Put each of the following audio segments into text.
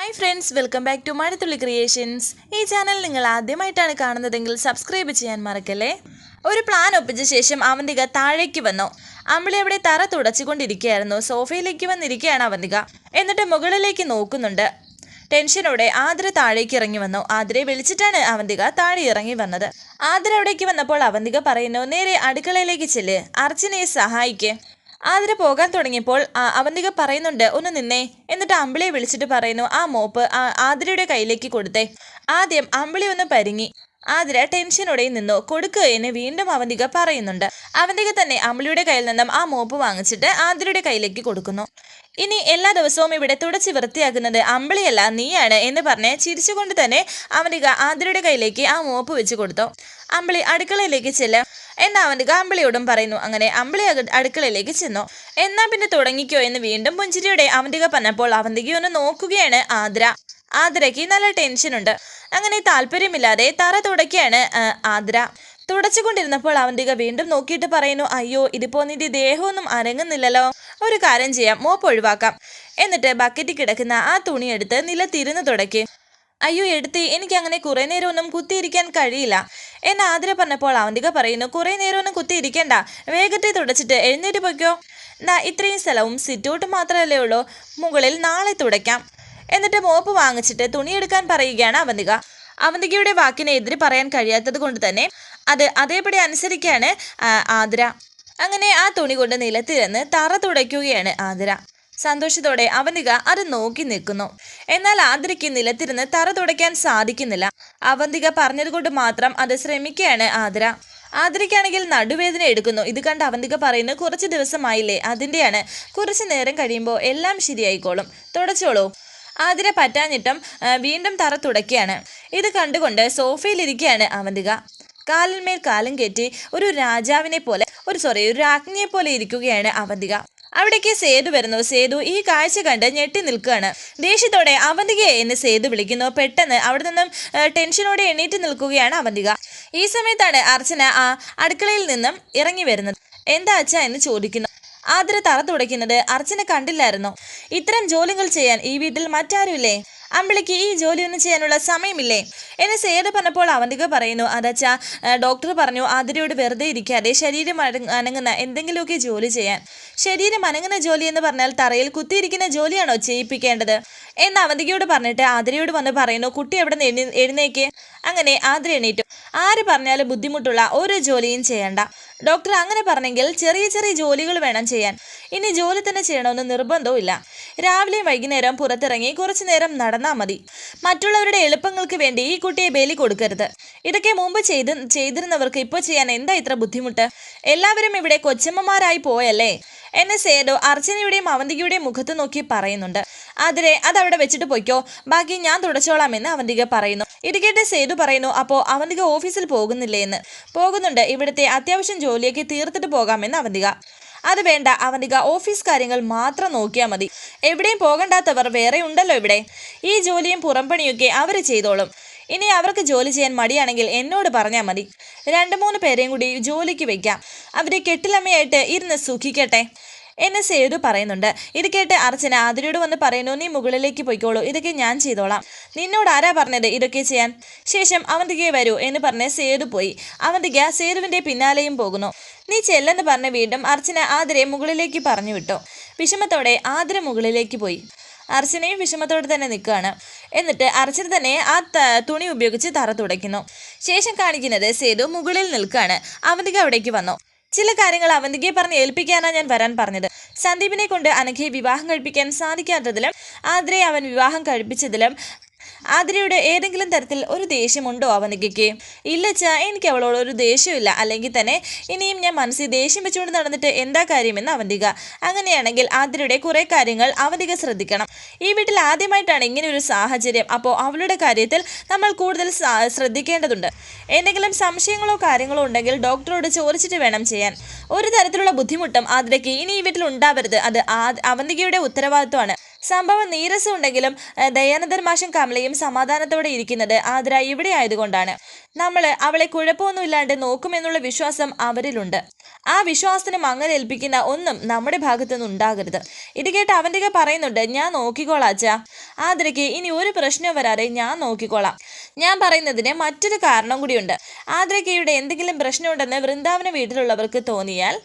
Hi friends welcome back to Mazhathulli creations ഈ channel നിങ്ങൾ ആദ്യമായിട്ടാണ് കാണുന്നതെങ്കിൽ സബ്സ്ക്രൈബ് ചെയ്യാൻ മറക്കല്ലേ? ഒരു പ്ലാൻ ഒപ്പിച്ച ശേഷം അവന്തിക താഴേക്ക് വന്നു. അമ്പിളി അവിടെ തറ തുടച്ചുകൊണ്ടിരിക്കുകയായിരുന്നു. സോഫയിലേക്ക് വന്നിരിക്കുകയാണ് അവന്തിക. എന്നിട്ട് മുകളിലേക്ക് നോക്കുന്നുണ്ട്. ടെൻഷനോടെ ആതിര താഴേക്ക് ഇറങ്ങി വന്നു. ആതിരയെ വിളിച്ചിട്ടാണ് അവന്തിക താഴെ ഇറങ്ങി വന്നത്. ആതിര അവിടേക്ക് വന്നപ്പോൾ അവന്തിക പറയുന്നു നേരെ അടുക്കളയിലേക്ക് ചെല്ല്. അർച്ചനയെ സഹായിക്ക്. ആതിര പോകാൻ തുടങ്ങിയപ്പോൾ അവന്തിക പറയുന്നുണ്ട് ഒന്ന് നിന്നേ. എന്നിട്ട് അമ്പിളിയെ വിളിച്ചിട്ട് പറയുന്നു ആ മോപ്പ് ആതിരയുടെ കയ്യിലേക്ക് കൊടുത്തേ. ആദ്യം അമ്പിളി ഒന്ന് പരിങ്ങി. ആതിര ടെൻഷനോടെ നിന്നു. കൊടുക്കുക എന്ന് വീണ്ടും അവന്തിക പറയുന്നുണ്ട്. അവന്തിക തന്നെ അമ്പിളിയുടെ കയ്യിൽ നിന്നും ആ മോപ്പ് വാങ്ങിച്ചിട്ട് ആതിരയുടെ കയ്യിലേക്ക് കൊടുക്കുന്നു. ഇനി എല്ലാ ദിവസവും ഇവിടെ തുടച്ച് വൃത്തിയാക്കുന്നത് അമ്പിളിയല്ല നീയാണ് എന്ന് പറഞ്ഞ് ചിരിച്ചുകൊണ്ട് തന്നെ അവന്തിക ആതിരയുടെ കയ്യിലേക്ക് ആ മോപ്പ് വെച്ച് കൊടുത്തു. അമ്പിളി അടുക്കളയിലേക്ക് ചെല്ലാം. എന്നാ അവന്റെ അമ്പിളിയോടും പറയുന്നു അങ്ങനെ അമ്പിളി അടുക്കളയിലേക്ക് ചെന്നു. എന്നാ പിന്നെ തുടങ്ങിക്കോ എന്ന് വീണ്ടും പുഞ്ചിരിയോടെ അവന്തിക പറഞ്ഞപ്പോൾ അവന്തിക ഒന്ന് നോക്കുകയാണ് ആദ്ര ആദ്രയ്ക്ക് നല്ല ടെൻഷനുണ്ട് അങ്ങനെ താല്പര്യമില്ലാതെ തറ തുടക്കുകയാണ് ആദ്ര തുടച്ചുകൊണ്ടിരുന്നപ്പോൾ അവന്തിക വീണ്ടും നോക്കിയിട്ട് പറയുന്നു അയ്യോ ഇതിപ്പോ നിന്റെ ദേഹമൊന്നും അരങ്ങുന്നില്ലല്ലോ ഒരു കാര്യം ചെയ്യാം മോപ്പ് ഒഴിവാക്കാം. എന്നിട്ട് ബക്കറ്റിൽ കിടക്കുന്ന ആ തുണിയെടുത്ത് നിലത്തിരുന്ന് തുടയ്ക്ക്. അയ്യോ എടുത്തി എനിക്ക് അങ്ങനെ കുറെ നേരമൊന്നും കുത്തിയിരിക്കാൻ കഴിയില്ല. എന്ന് ആതിര പറഞ്ഞപ്പോൾ അവന്തിക പറയുന്നു കുറെ നേരമൊന്നും കുത്തിയിരിക്കണ്ട വേഗത്തെ തുടച്ചിട്ട് എഴുന്നേറ്റ് പൊയ്ക്കോ. ദാ ഇത്രയും സ്ഥലവും സിറ്റൗട്ട് മാത്രമല്ലേ ഉള്ളൂ മുകളിൽ നാളെ തുടയ്ക്കാം. എന്നിട്ട് മോപ്പ് വാങ്ങിച്ചിട്ട് തുണിയെടുക്കാൻ പറയുകയാണ് അവന്തിക. അവന്തികയുടെ വാക്കിനെ എതിര് പറയാൻ കഴിയാത്തത് കൊണ്ട് തന്നെ അത് അതേപടി അനുസരിക്കാണ് ആതിര. അങ്ങനെ ആ തുണി കൊണ്ട് നിലത്തിരുന്ന് തറ തുടയ്ക്കുകയാണ് ആതിര. സന്തോഷത്തോടെ അവന്തിക അത് നോക്കി നിൽക്കുന്നു. എന്നാൽ ആതിരയ്ക്ക് നിലത്തിരുന്ന് തറ തുടയ്ക്കാൻ സാധിക്കുന്നില്ല. അവന്തിക പറഞ്ഞതുകൊണ്ട് മാത്രം അത് ശ്രമിക്കുകയാണ് ആതിര. ആതിരയ്ക്കാണെങ്കിൽ നടുവേദന എടുക്കുന്നു. ഇത് കണ്ട് അവന്തിക പറയുന്നു കുറച്ച് ദിവസമായില്ലേ അതിന്റെയാണ് കുറച്ച് നേരം കഴിയുമ്പോൾ എല്ലാം ശരിയായിക്കോളും. തുടച്ചോളൂ. ആതിര പറ്റാഞ്ഞിട്ടും വീണ്ടും തറ തുടയ്ക്കുകയാണ്. ഇത് കണ്ടുകൊണ്ട് സോഫയിലിരിക്കുകയാണ് അവന്തിക. കാലിന്മേൽ കാലം കയറ്റി ഒരു രാജാവിനെ പോലെ ഒരു സോറി ഒരു രാജ്ഞിയെ പോലെ ഇരിക്കുകയാണ് അവന്തിക. അവിടേക്ക് സേതു വരുന്നു. സേതു ഈ കാഴ്ച കണ്ട് ഞെട്ടി നിൽക്കുകയാണ്. ദേഷ്യത്തോടെ അവന്തിക എന്ന് സേതു വിളിക്കുന്നു. പെട്ടെന്ന് അവിടെ നിന്നും ടെൻഷനോടെ എണീറ്റ് നിൽക്കുകയാണ് അവന്തിക. ഈ സമയത്താണ് അർച്ചന ആ അടുക്കളയിൽ നിന്നും ഇറങ്ങി വരുന്നത്. എന്താ അച്ഛ എന്ന് ചോദിക്കുന്നു. ആതിര തറ തുടയ്ക്കുന്നത് അർച്ചന കണ്ടില്ലായിരുന്നു? ഇത്തരം ജോലികൾ ചെയ്യാൻ ഈ വീട്ടിൽ മറ്റാരുമില്ലേ? അമ്പിളിക്ക് ഈ ജോലിയൊന്നും ചെയ്യാനുള്ള സമയമില്ലേ? എന്നെ സേതു പറഞ്ഞപ്പോൾ അവന്തിക പറയുന്നു അതച്ചാ ഡോക്ടർ പറഞ്ഞു അതിരോട് വെറുതെ ഇരിക്കാതെ ശരീരം അനങ്ങുന്ന എന്തെങ്കിലുമൊക്കെ ജോലി ചെയ്യാൻ. ശരീരം അനങ്ങുന്ന ജോലി എന്ന് പറഞ്ഞാൽ തറയിൽ കുത്തിയിരിക്കുന്ന ജോലിയാണോ ചെയ്യിപ്പിക്കേണ്ടത്? എന്ന് അവന്തികയോട് പറഞ്ഞിട്ട് ആതിരയോട് വന്ന് പറയുന്നു കുട്ടി എവിടെ എഴുന്നേക്ക്? അങ്ങനെ ആതിര എണീറ്റു. ആര് പറഞ്ഞാലും ബുദ്ധിമുട്ടുള്ള ഒരു ജോലിയും ചെയ്യണ്ട. ഡോക്ടർ അങ്ങനെ പറഞ്ഞെങ്കിൽ ചെറിയ ചെറിയ ജോലികൾ വേണം ചെയ്യാൻ. ഇനി ജോലി തന്നെ ചെയ്യണമെന്ന് നിർബന്ധവും ഇല്ല രാവിലെയും വൈകുന്നേരം പുറത്തിറങ്ങി കുറച്ചു നേരം നടന്നാൽ മതി. മറ്റുള്ളവരുടെ എളുപ്പങ്ങൾക്ക് വേണ്ടി ഈ കുട്ടിയെ ബലി കൊടുക്കരുത്. ഇതൊക്കെ മുമ്പ് ചെയ്ത് ചെയ്തിരുന്നവർക്ക് ഇപ്പോൾ ചെയ്യാൻ എന്താ ഇത്ര ബുദ്ധിമുട്ട്? എല്ലാവരും ഇവിടെ കൊച്ചമ്മമാരായി പോയല്ലേ? എന്നെ സേഡോ അർച്ചനയുടെയും അവന്തികയുടെയും മുഖത്ത് നോക്കി പറയുന്നുണ്ട്. അതിരെ അതവിടെ വെച്ചിട്ട് പൊയ്ക്കോ. ബാക്കി ഞാൻ തുടച്ചോളാം എന്ന് അവന്തിക പറയുന്നു. ഇത് കേട്ട് സേതു പറയുന്നു അപ്പോൾ അവന്തിക ഓഫീസിൽ പോകുന്നില്ലേ എന്ന് പോകുന്നുണ്ട്. ഇവിടുത്തെ അത്യാവശ്യം ജോലിയൊക്കെ തീർത്തിട്ട് പോകാമെന്ന് അവന്തിക. അത് വേണ്ട. അവന്തിക ഓഫീസ് കാര്യങ്ങൾ മാത്രം നോക്കിയാൽ മതി. എവിടെയും പോകണ്ടാത്തവർ വേറെ ഉണ്ടല്ലോ ഇവിടെ. ഈ ജോലിയും പുറംപണിയൊക്കെ അവർ ചെയ്തോളും. ഇനി അവർക്ക് ജോലി ചെയ്യാൻ മടിയാണെങ്കിൽ എന്നോട് പറഞ്ഞാൽ മതി. രണ്ട് മൂന്ന് പേരെയും കൂടി ജോലിക്ക് വെക്കാം. അവരെ കെട്ടിലമ്മയായിട്ട് ഇരുന്ന് സുഖിക്കട്ടെ. എന്നെ സേതു പറയുന്നുണ്ട്? ഇത് കേട്ട് അർച്ചന ആതിരയോട് വന്ന് പറയുന്നു നീ മുകളിലേക്ക് പോയിക്കോളൂ ഇതൊക്കെ ഞാൻ ചെയ്തോളാം. നിന്നോട് ആരാ പറഞ്ഞത് ഇതൊക്കെ ചെയ്യാൻ? ശേഷം അവന്തികയെ വരൂ എന്ന് പറഞ്ഞ് സേതു പോയി. അവന്തിക സേതുവിന്റെ പിന്നാലെയും പോകുന്നു. നീ ചെല്ലെന്ന് പറഞ്ഞ് വീണ്ടും അർച്ചന ആതിരയെ മുകളിലേക്ക് പറഞ്ഞു വിട്ടു. വിഷമത്തോടെ ആതിര മുകളിലേക്ക് പോയി. അർച്ചനയും വിഷമത്തോടെ തന്നെ നിൽക്കുകയാണ്. എന്നിട്ട് അർച്ചന തന്നെ ആ തുണി ഉപയോഗിച്ച് തറ തുടയ്ക്കുന്നു. ശേഷം കാണിക്കുന്നത് സേതു മുകളിൽ നിൽക്കുകയാണ്. അവന്തിക അവിടേക്ക് വന്നു. ചില കാര്യങ്ങൾ അവന്തികയെ പറഞ്ഞ് ഏൽപ്പിക്കാനാണ് ഞാൻ വരാൻ പറഞ്ഞത്. സന്ദീപിനെ കൊണ്ട് അനഘയെ വിവാഹം കഴിപ്പിക്കാൻ സാധിക്കാത്തതിലും ആദ്രയെ അവൻ വിവാഹം കഴിപ്പിച്ചതിലും ആതിരയുടെ ഏതെങ്കിലും തരത്തിൽ ഒരു ദേഷ്യമുണ്ടോ അവനികയ്ക്ക്? ഇല്ലച്ചാ എനിക്ക് അവളോട് ഒരു ദേഷ്യമില്ല. അല്ലെങ്കിൽ തന്നെ ഇനിയും ഞാൻ മനസ്സിൽ ദേഷ്യം വെച്ചുകൊണ്ട് നടന്നിട്ട് എന്താ കാര്യമെന്ന് അവന്തിക അങ്ങനെയാണെങ്കിൽ ആതിരയുടെ കുറേ കാര്യങ്ങൾ അവന്തിക ശ്രദ്ധിക്കണം. ഈ വീട്ടിൽ ആദ്യമായിട്ടാണ് ഇങ്ങനെ ഒരു സാഹചര്യം. അപ്പോൾ അവളുടെ കാര്യത്തിൽ നമ്മൾ കൂടുതൽ ശ്രദ്ധിക്കേണ്ടതുണ്ട്. എന്തെങ്കിലും സംശയങ്ങളോ കാര്യങ്ങളോ ഉണ്ടെങ്കിൽ ഡോക്ടറോട് ചോദിച്ചിട്ട് വേണം ചെയ്യാൻ. ഒരു തരത്തിലുള്ള ബുദ്ധിമുട്ടും ആതിരയ്ക്ക് ഇനി ഈ വീട്ടിൽ ഉണ്ടാവരുത്. അത് അവന്തികയുടെ ഉത്തരവാദിത്വമാണ്. സംഭവം നീരസമുണ്ടെങ്കിലും ദയാനന്ദൻ മാഷും കമലയും സമാധാനത്തോടെ ഇരിക്കുന്നത് ആതിര ഇവിടെ ആയതുകൊണ്ടാണ്. നമ്മൾ അവളെ കുഴപ്പമൊന്നുമില്ലാണ്ട് നോക്കുമെന്നുള്ള വിശ്വാസം അവരിലുണ്ട്. ആ വിശ്വാസത്തിന് മങ്ങലേൽപ്പിക്കുന്ന ഒന്നും നമ്മുടെ ഭാഗത്തു നിന്ന് ഉണ്ടാകരുത്. ഇത് കേട്ട് അവന്റെ പറയുന്നുണ്ട് ഞാൻ നോക്കിക്കോളാം അച്ഛാ. ആതിരയ്ക്ക് ഇനി ഒരു പ്രശ്നം വരാതെ ഞാൻ നോക്കിക്കോളാം. ഞാൻ പറയുന്നതിന് മറ്റൊരു കാരണം കൂടിയുണ്ട്. ആതിരയ്ക്കയുടെ എന്തെങ്കിലും പ്രശ്നമുണ്ടെന്ന് വൃന്ദാവന വീട്ടിലുള്ളവർക്ക് തോന്നിയാൽ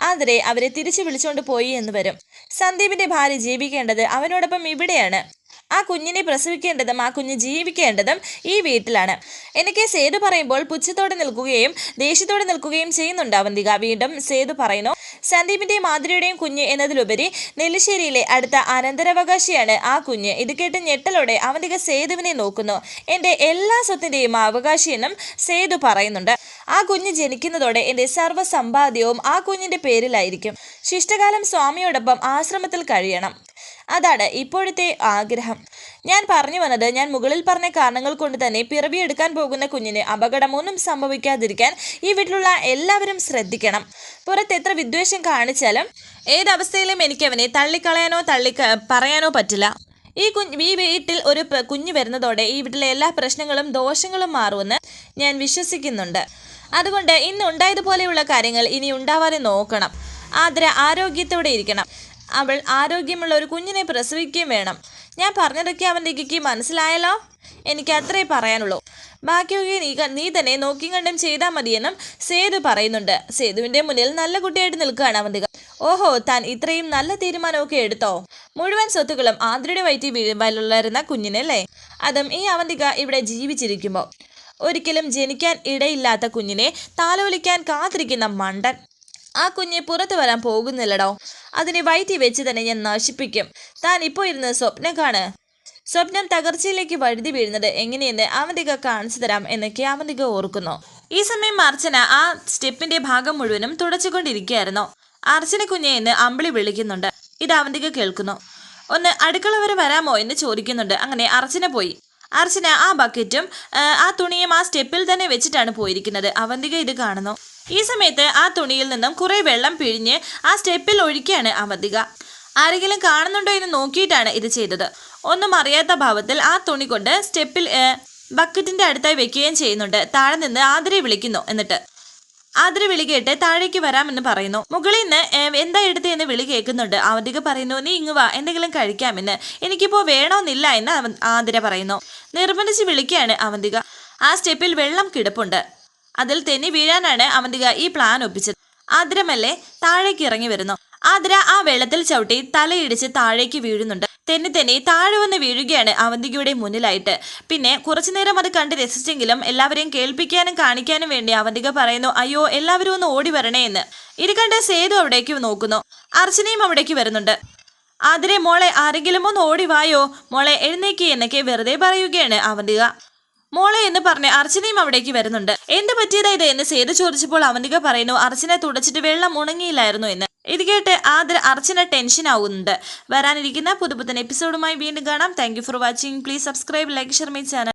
ആതിരെ അവരെ തിരിച്ചു വിളിച്ചുകൊണ്ട് പോയി എന്ന് വരും. സന്ദീപിന്റെ ഭാര്യ ജീവിക്കേണ്ടത് അവനോടൊപ്പം ഇവിടെയാണ്. ആ കുഞ്ഞിനെ പ്രസവിക്കേണ്ടതും ആ കുഞ്ഞ് ജീവിക്കേണ്ടതും ഈ വീട്ടിലാണ്. എനിക്ക് സേതു പറയുമ്പോൾ പുച്ഛത്തോടെ നിൽക്കുകയും ദേഷ്യത്തോടെ നിൽക്കുകയും ചെയ്യുന്നുണ്ട് അവന്തിക. വീണ്ടും സേതു പറയുന്നു സന്ദീപിന്റെയും മാധുരിയുടെയും കുഞ്ഞ് എന്നതിലുപരി നെല്ലിശ്ശേരിയിലെ അടുത്ത അനന്തരാവകാശിയാണ് ആ കുഞ്ഞ്. ഇത് കേട്ട് ഞെട്ടലോടെ അവന്തിക സേതുവിനെ നോക്കുന്നു. എന്റെ എല്ലാ സ്വത്തിന്റെയും അവകാശിയെന്നും സേതു പറയുന്നുണ്ട്. ആ കുഞ്ഞ് ജനിക്കുന്നതോടെ എന്റെ സർവ സമ്പാദ്യവും ആ കുഞ്ഞിന്റെ പേരിലായിരിക്കും. ശിഷ്ടകാലം സ്വാമിയോടൊപ്പം ആശ്രമത്തിൽ കഴിയണം. അതാണ് ഇപ്പോഴത്തെ ആഗ്രഹം. ഞാൻ പറഞ്ഞു വന്നത് ഞാൻ മുകളിൽ പറഞ്ഞ കാരണങ്ങൾ കൊണ്ട് തന്നെ പിറവിയെടുക്കാൻ പോകുന്ന കുഞ്ഞിന് അപകടമൊന്നും സംഭവിക്കാതിരിക്കാൻ ഈ വീട്ടിലുള്ള എല്ലാവരും ശ്രദ്ധിക്കണം. പുറത്ത് എത്ര വിദ്വേഷം കാണിച്ചാലും ഏതവസ്ഥയിലും എനിക്കവനെ തള്ളിക്കളയാനോ തള്ളി പറയാനോ പറ്റില്ല. ഈ കുഞ്ഞ് ഈ വീട്ടിൽ ഒരു കുഞ്ഞ് വരുന്നതോടെ ഈ വീട്ടിലെ എല്ലാ പ്രശ്നങ്ങളും ദോഷങ്ങളും മാറുമെന്ന് ഞാൻ വിശ്വസിക്കുന്നുണ്ട്. അതുകൊണ്ട് ഇന്ന് ഉണ്ടായതുപോലെയുള്ള കാര്യങ്ങൾ ഇനി ഉണ്ടാവാതെ നോക്കണം. ആദര ആരോഗ്യത്തോടെ ഇരിക്കണം. അവൾ ആരോഗ്യമുള്ള ഒരു കുഞ്ഞിനെ പ്രസവിക്കുകയും വേണം. ഞാൻ പറഞ്ഞതൊക്കെ അവന്റെ ഇക്കയ്ക്ക് മനസ്സിലായല്ലോ? എനിക്ക് അത്രേ പറയാനുള്ളൂ. ബാക്കിയൊക്കെ നീ നീ തന്നെ നോക്കിയും കണ്ടും ചെയ്താൽ മതിയെന്നും സേതു പറയുന്നുണ്ട്. സേതുവിന്റെ മുന്നിൽ നല്ല കുട്ടിയായിട്ട് നിൽക്കുകയാണ് അവന്തിക. ഓഹോ താൻ ഇത്രയും നല്ല തീരുമാനമൊക്കെ എടുത്തോ? മുഴുവൻ സ്വത്തുക്കളും ആതിരയുടെ വയറ്റി വളരുന്ന കുഞ്ഞിനല്ലേ അതും ഈ അവന്തിക ഇവിടെ ജീവിച്ചിരിക്കുമ്പോൾ ഒരിക്കലും ജനിക്കാൻ ഇടയില്ലാത്ത കുഞ്ഞിനെ താലോലിക്കാൻ കാത്തിരിക്കുന്ന മണ്ടൻ. ആ കുഞ്ഞ് പുറത്തു വരാൻ പോകുന്നില്ലടോ. അതിനെ വയറ്റി വെച്ച് തന്നെ ഞാൻ നശിപ്പിക്കും. താൻ ഇപ്പോൾ ഇരുന്ന് സ്വപ്നം കാണ്. സ്വപ്നം തകർച്ചയിലേക്ക് വഴുതി വീഴുന്നത് എങ്ങനെയെന്ന് അവന്തിക കാണിച്ചു തരാം എന്നൊക്കെ അവന്തിക ഓർക്കുന്നു. ഈ സമയം അർച്ചന ആ സ്റ്റെപ്പിന്റെ ഭാഗം മുഴുവനും തുടച്ചുകൊണ്ടിരിക്കുകയായിരുന്നു. അർച്ചന കുഞ്ഞെ എന്ന് അമ്പിളി വിളിക്കുന്നുണ്ട്. ഇത് അവന്തിക കേൾക്കുന്നു. ഒന്ന് അടുക്കള വരെ വരാമോ? എന്ന് ചോദിക്കുന്നുണ്ട്. അങ്ങനെ അർച്ചന പോയി. അർച്ചന ആ ബക്കറ്റും ആ, ആ തുണിയും ആ സ്റ്റെപ്പിൽ തന്നെ വെച്ചിട്ടാണ് പോയിരിക്കുന്നത്. അവന്തിക ഇത് കാണുന്നു. ഈ സമയത്ത് ആ തുണിയിൽ നിന്നും കുറെ വെള്ളം പിഴിഞ്ഞ് ആ സ്റ്റെപ്പിൽ ഒഴിക്കുകയാണ് അവന്തിക. ആരെങ്കിലും കാണുന്നുണ്ടോ എന്ന് നോക്കിയിട്ടാണ് ഇത് ചെയ്തത്. ഒന്നും അറിയാത്ത ഭാവത്തിൽ ആ തുണി കൊണ്ട് സ്റ്റെപ്പിൽ ബക്കറ്റിന്റെ അടുത്തായി വെക്കുകയും ചെയ്യുന്നുണ്ട്. താഴെ നിന്ന് ആതിരെ വിളിക്കുന്നു എന്നിട്ട്. ആതിര വിളി കേട്ട് താഴേക്ക് വരാമെന്ന് പറയുന്നു. മുകളിൽ നിന്ന് എന്താ എടുത്ത് എന്ന് വിളി കേൾക്കുന്നുണ്ട്. അവന്തിക പറയുന്നു നീ ഇങ്ങ് വാ എന്തെങ്കിലും കഴിക്കാമെന്ന്. എനിക്കിപ്പോ വേണമെന്നില്ല എന്ന് ആതിര പറയുന്നു. നിർബന്ധിച്ച് വിളിക്കുകയാണ് അവന്തിക. ആ സ്റ്റെപ്പിൽ വെള്ളം കിടപ്പുണ്ട്. അതിൽ തെന്നി വീഴാനാണ് അവന്തിക ഈ പ്ലാൻ ഒപ്പിച്ചത്. ആതിരമല്ലേ താഴേക്ക് ഇറങ്ങി വരുന്നു. ആദ്ര ആ വെള്ളത്തിൽ ചവിട്ടി തലയിടിച്ച് താഴേക്ക് വീഴുന്നുണ്ട്. തെന്നി തെന്നി താഴെ വന്ന് വീഴുകയാണ് അവന്തികയുടെ മുന്നിലായിട്ട്. പിന്നെ കുറച്ചു നേരം അത് കണ്ട് രസിച്ചെങ്കിലും എല്ലാവരെയും കേൾപ്പിക്കാനും കാണിക്കാനും വേണ്ടി അവന്തിക പറയുന്നു അയ്യോ എല്ലാവരും ഒന്ന് ഓടി വരണേ എന്ന്. ഇത് കണ്ട് സേതു അവിടേക്ക് നോക്കുന്നു. അർച്ചനയും അവിടേക്ക് വരുന്നുണ്ട്. ആതിരെ മോളെ ആരെങ്കിലും ഒന്ന് ഓടി വായോ? മോളെ എഴുന്നേക്ക് എന്നൊക്കെ വെറുതെ പറയുകയാണ് അവന്തിക മോളെ എന്ന് പറഞ്ഞ് അർച്ചനയും അവിടേക്ക് വരുന്നുണ്ട്. എന്ത് പറ്റിയതാ ഇത് എന്ന് സേതു ചോദിച്ചപ്പോൾ അവന്തിക പറയുന്നു അർച്ചനെ തുടച്ചിട്ട് വെള്ളം ഉണങ്ങിയില്ലായിരുന്നു എന്ന്. ഇത് കേട്ട് ആദർ അർച്ചന ടെൻഷൻ ആവുന്നുണ്ട്. വരാനിരിക്കുന്ന പുതുപുത്തൻ എപ്പിസോഡുമായി വീണ്ടും കാണാം. Thank for watching please subscribe like share my channel